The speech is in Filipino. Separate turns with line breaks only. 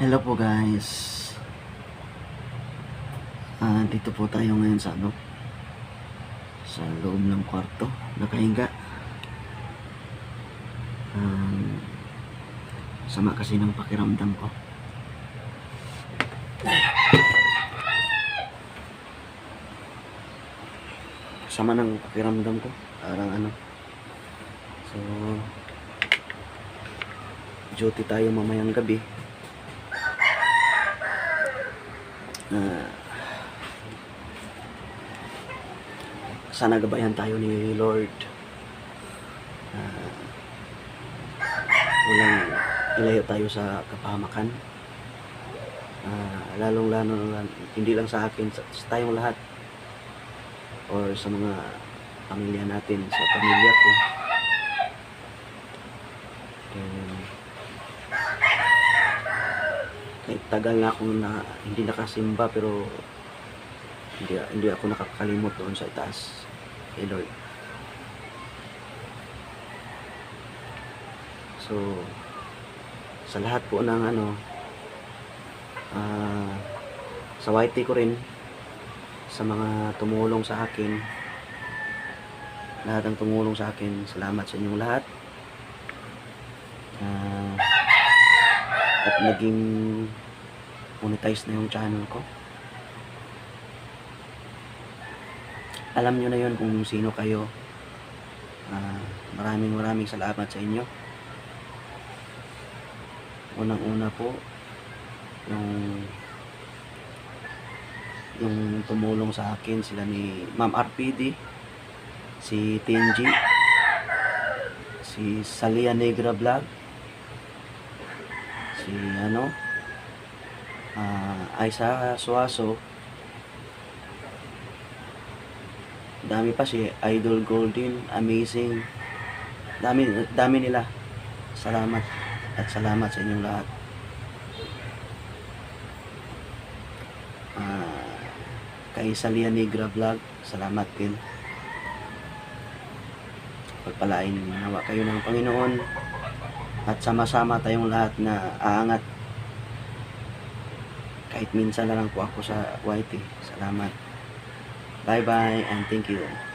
Hello po guys. Ah, dito po tayo ngayon sa ano? Sa loob ng kwarto. Nakahinga. Um, sama kasi ng pakiramdam ko. Sama ng pakiramdam ko. Parang ano. So, duty tayo mamayang gabi. Sana gabayan tayo ni Lord. Ah, walang ilayo tayo sa kapahamakan. Ah, lalong lalo hindi lang sa akin, sa, sa tayong lahat or sa mga pamilya natin, sa pamilya ko. Um, kahit tagal na ako na hindi nakasimba pero hindi, hindi ako nakakalimot doon sa itaas kay Lord. So, sa lahat po ng ano, ah, sa YT ko rin, sa mga tumulong sa akin, lahat ng tumulong sa akin, salamat sa inyong lahat. Ah, at naging monetize na yung channel ko. Alam nyo na yun kung sino kayo. Ah, maraming maraming salamat sa inyo. Unang-una po, yung yung tumulong sa akin sila ni Ma'am RPD, si Tinji, si Salia Negra Vlog, si ano, ah Aisa Suaso, dami pa si Idol Golden, amazing, dami, dami nila. Salamat at salamat sa inyong lahat. Ah, kay Salia Negra Vlog, salamat din. Pagpalain nawa kayo ng Panginoon at sama-sama tayong lahat na aangat kahit minsan na lang po ako sa YT. Salamat. Bye bye and thank you.